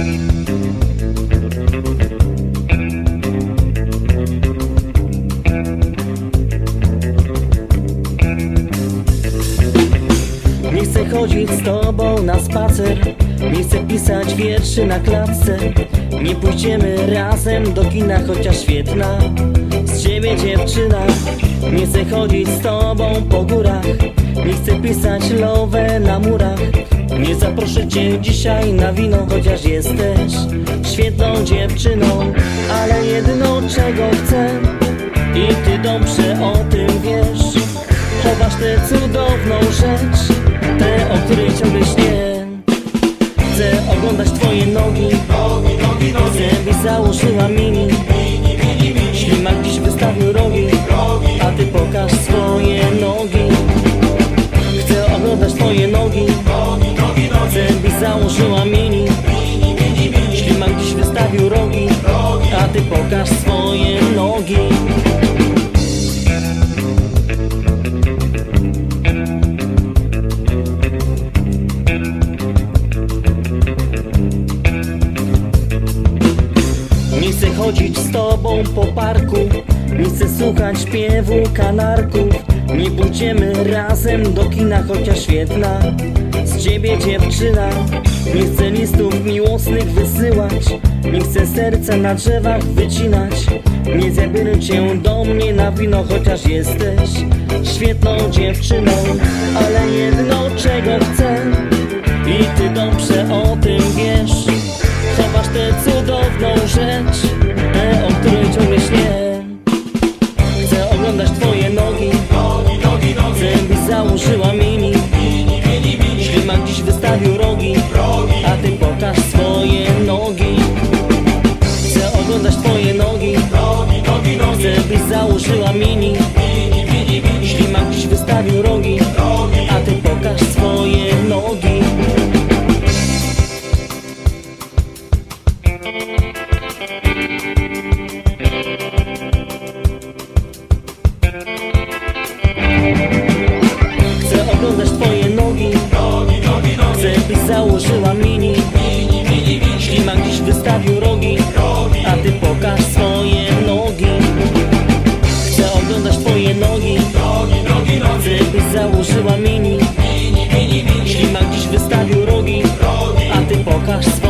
Nie chcę chodzić z tobą na spacer Nie chcę pisać wierszy na klatce. Nie pójdziemy razem do kina, chociaż świetna Z ciebie dziewczyna. Nie chcę chodzić z tobą po górach Nie chcę pisać love na murach. Nie zaproszę cię dzisiaj na wino, chociaż jesteś świetną dziewczyną Ale jedno czego chcę i ty dobrze o tym wiesz Chowasz tę cudowną rzecz Tę, o której ciągle śnię. Chcę oglądać twoje nogi Chcę byś założyła mini Ślimak dziś wystawił rogi A ty pokaż swoje nogi. Chcę oglądać twoje nogi założyła mini. Ślimak dziś wystawił rogi A ty pokaż swoje nogi. Nie chcę chodzić z tobą po parku Nie chcę słuchać śpiewu kanarków. Nie pójdziemy razem do kina, chociaż świetna. Z ciebie dziewczyna Nie chcę listów miłosnych wysyłać. Nie chcę serca na drzewach wycinać. Nie zabiorę cię do mnie na wino, chociaż jesteś Świetną dziewczyną. Ale jedno czego chcę I ty dobrze o tym wiesz Wystawił rogi A ty pokaż swoje nogi. Chcę oglądać twoje nogi. Chcę byś założyła mini. Ślimak dziś wystawił rogi Wystawił rogi, a ty pokaż swoje nogi. Chcę oglądać twoje nogi Chcę byś założyła mini. Ślimak dziś wystawił rogi, a ty pokaż swoje